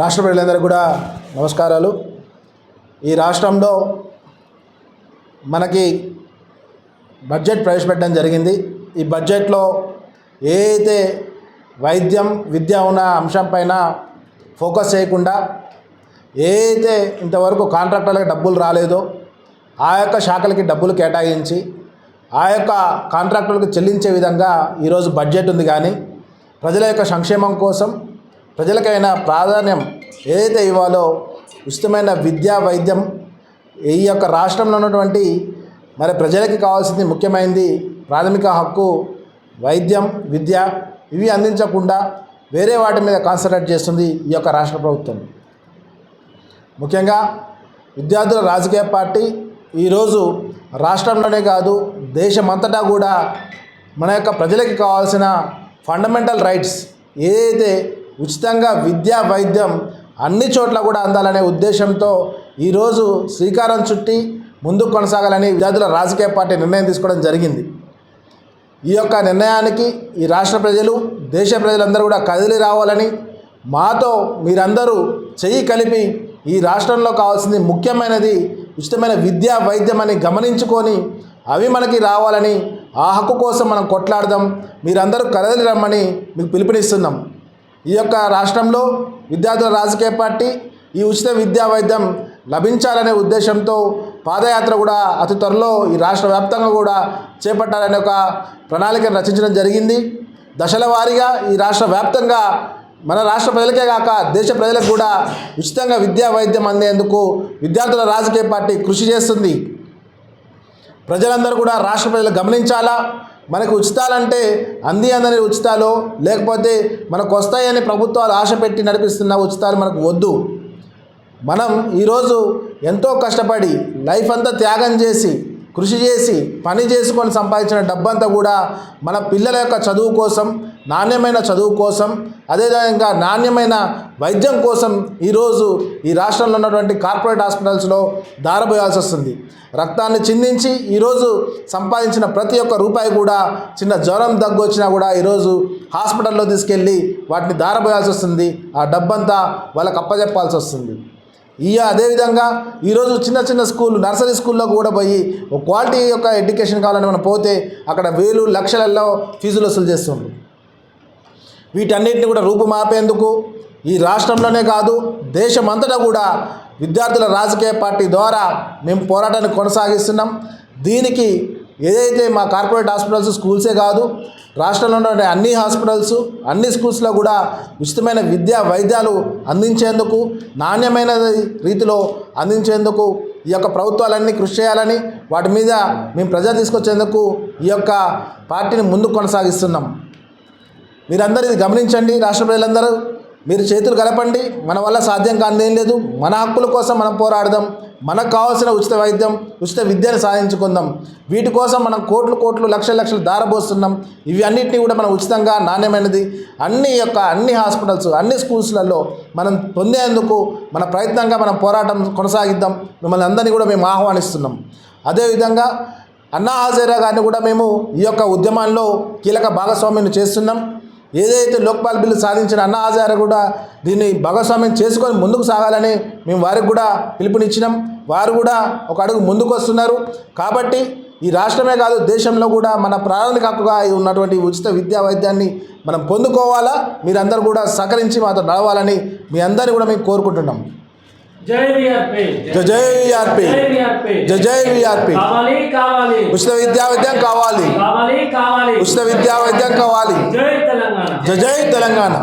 రాష్ట్ర ప్రజలందరికీ కూడా నమస్కారాలు. ఈ రాష్ట్రంలో మనకి బడ్జెట్ ప్రవేశపెట్టడం జరిగింది. ఈ బడ్జెట్లో ఏ అయితే వైద్యం విద్య ఉన్న అంశం పైన ఫోకస్ చేయకుండా ఏ అయితే ఇంతవరకు కాంట్రాక్టర్లకు డబ్బులు రాలేదో ఆ యొక్క శాఖలకి డబ్బులు కేటాయించి ఆ యొక్క కాంట్రాక్టర్లకు చెల్లించే విధంగా ఈరోజు బడ్జెట్ ఉంది కానీ ప్రజల యొక్క సంక్షేమం కోసం ప్రజలకైనా ప్రాధాన్యం ఏదైతే ఇవ్వాలో ఉచితమైన విద్యా వైద్యం ఈ యొక్క రాష్ట్రంలో ఉన్నటువంటి మరి ప్రజలకి కావాల్సింది ముఖ్యమైనది ప్రాథమిక హక్కు వైద్యం విద్య ఇవి అందించకుండా వేరే వాటి మీద కాన్సన్ట్రేట్ చేస్తుంది ఈ యొక్క రాష్ట్ర ప్రభుత్వం. ముఖ్యంగా విద్యార్థుల రాజకీయ పార్టీ ఈరోజు రాష్ట్రంలోనే కాదు దేశమంతటా కూడా మన యొక్క ప్రజలకి కావాల్సిన ఫండమెంటల్ రైట్స్ ఏదైతే ఉచితంగా విద్యా వైద్యం అన్ని చోట్ల కూడా అందాలనే ఉద్దేశంతో ఈరోజు శ్రీకారం చుట్టి ముందుకు కొనసాగాలని విద్యార్థుల రాజకీయ పార్టీ నిర్ణయం తీసుకోవడం జరిగింది. ఈ యొక్క నిర్ణయానికి ఈ రాష్ట్ర ప్రజలు దేశ ప్రజలందరూ కూడా కదిలి రావాలని మాతో మీరందరూ చెయ్యి కలిపి ఈ రాష్ట్రంలో కావాల్సింది ముఖ్యమైనది ఉచితమైన విద్యా వైద్యం అని గమనించుకొని అవి మనకి రావాలని ఆ హక్కు కోసం మనం కొట్లాడదాం. మీరందరూ కదలి రమ్మని మీకు పిలుపునిస్తున్నాం. ఈ యొక్క రాష్ట్రంలో విద్యార్థుల రాజకీయ పార్టీ ఈ ఉచిత విద్యా వైద్యం లభించాలనే ఉద్దేశంతో పాదయాత్ర కూడా అతి త్వరలో ఈ రాష్ట్ర వ్యాప్తంగా కూడా చేపట్టాలనే ఒక ప్రణాళికను రచించడం జరిగింది. దశల వారీగా ఈ రాష్ట్ర వ్యాప్తంగా మన రాష్ట్ర ప్రజలకే కాక దేశ ప్రజలకు కూడా ఉచితంగా విద్యా వైద్యం అందేందుకు విద్యార్థుల రాజకీయ పార్టీ కృషి చేస్తుంది. ప్రజలందరూ కూడా రాష్ట్ర ప్రజలు గమనించాలా? మనకు ఉచితాలంటే అంది అందని ఉచితాలు లేకపోతే మనకు వస్తాయని ప్రభుత్వాలు ఆశ పెట్టి నడిపిస్తున్న ఉచితాలు మనకు వద్దు. మనం ఈరోజు ఎంతో కష్టపడి లైఫ్ అంతా త్యాగం చేసి కృషి చేసి పని చేసుకొని సంపాదించిన డబ్బంతా కూడా మన పిల్లల యొక్క చదువు కోసం నాణ్యమైన చదువు కోసం అదేవిధంగా నాణ్యమైన వైద్యం కోసం ఈరోజు ఈ రాష్ట్రంలో ఉన్నటువంటి కార్పొరేట్ హాస్పిటల్స్లో దారబోయాల్సి వస్తుంది. రక్తాన్ని చిందించి ఈరోజు సంపాదించిన ప్రతి ఒక్క రూపాయి కూడా చిన్న జ్వరం దగ్గు వచ్చినా కూడా ఈరోజు హాస్పిటల్లో తీసుకెళ్ళి వాటిని దారబోయాల్సి వస్తుంది. ఆ డబ్బంతా వాళ్ళకి అప్పజెప్పాల్సి వస్తుంది. ఇక అదేవిధంగా ఈరోజు చిన్న చిన్న స్కూల్ నర్సరీ స్కూల్లో కూడా పోయి క్వాలిటీ యొక్క ఎడ్యుకేషన్ కావాలని మనం పోతే అక్కడ వేలు లక్షలలో ఫీజులు వసూలు చేస్తుండ్రు. వీటన్నిటిని కూడా రూపుమాపేందుకు ఈ రాష్ట్రంలోనే కాదు దేశమంతటా కూడా విద్యార్థుల రాజకీయ పార్టీ ద్వారా మేము పోరాటాన్ని కొనసాగిస్తున్నాం. దీనికి ఏదైతే మా కార్పొరేట్ హాస్పిటల్స్ స్కూల్సే కాదు రాష్ట్రంలో ఉన్న అన్ని హాస్పిటల్స్ అన్ని స్కూల్స్లో కూడా ఉచితమైన విద్యా వైద్యాలు అందించేందుకు నాణ్యమైన రీతిలో అందించేందుకు ఈ యొక్క ప్రభుత్వాలన్నీ కృషి చేయాలని వాటి మీద మేము ప్రజలు తీసుకొచ్చేందుకు ఈ యొక్క పార్టీని ముందుకు కొనసాగిస్తున్నాం. మీరందరూ ఇది గమనించండి రాష్ట్ర ప్రజలందరూ. మీరు చేతులు కలపండి. మన వల్ల సాధ్యం కానిదేం లేదు. మన హక్కుల కోసం మనం పోరాడదాం. మనకు కావాల్సిన ఉచిత వైద్యం ఉచిత విద్యను సాధించుకుందాం. వీటి కోసం మనం కోట్లు కోట్లు లక్షల లక్షలు దారబోస్తున్నాం. ఇవి అన్నింటినీ కూడా మనం ఉచితంగా నాణ్యమైనది. అన్ని యొక్క అన్ని హాస్పిటల్స్ అన్ని స్కూల్స్లలో మనం పొందేందుకు మన ప్రయత్నంగా మనం పోరాటం కొనసాగిద్దాం. మిమ్మల్ని అందరినీ కూడా మేము ఆహ్వానిస్తున్నాం. అదేవిధంగా అన్నా హజేరా గారిని కూడా మేము ఈ యొక్క ఉద్యమాల్లో కీలక భాగస్వామ్యం చేస్తున్నాం. ఏదైతే లోక్పాల్ బిల్లు సాధించిన అన్నా హజారా కూడా దీన్ని భాగస్వామ్యం చేసుకొని ముందుకు సాగాలని మేము వారికి కూడా పిలుపునిచ్చినాం. వారు కూడా ఒక అడుగు ముందుకు వస్తున్నారు. కాబట్టి ఈ రాష్ట్రమే కాదు దేశంలో కూడా మన ప్రాథమిక హక్కుగా ఉన్నటువంటి ఉచిత విద్యా వైద్యాన్ని మనం పొందుకోవాలా? మీరందరూ కూడా సహకరించి మాతో నడవాలని మీ అందరినీ కూడా మేము కోరుకుంటున్నాం. జై విఆర్పి జై జై విఆర్పి జై విఆర్పి జై జై విఆర్పి కావాలి కావాలి ఉచిత విద్యా వైద్యం కావాలి కావాలి కావాలి ఉచిత విద్యా వైద్యం కావాలి జై తెలంగాణ జై జై తెలంగాణ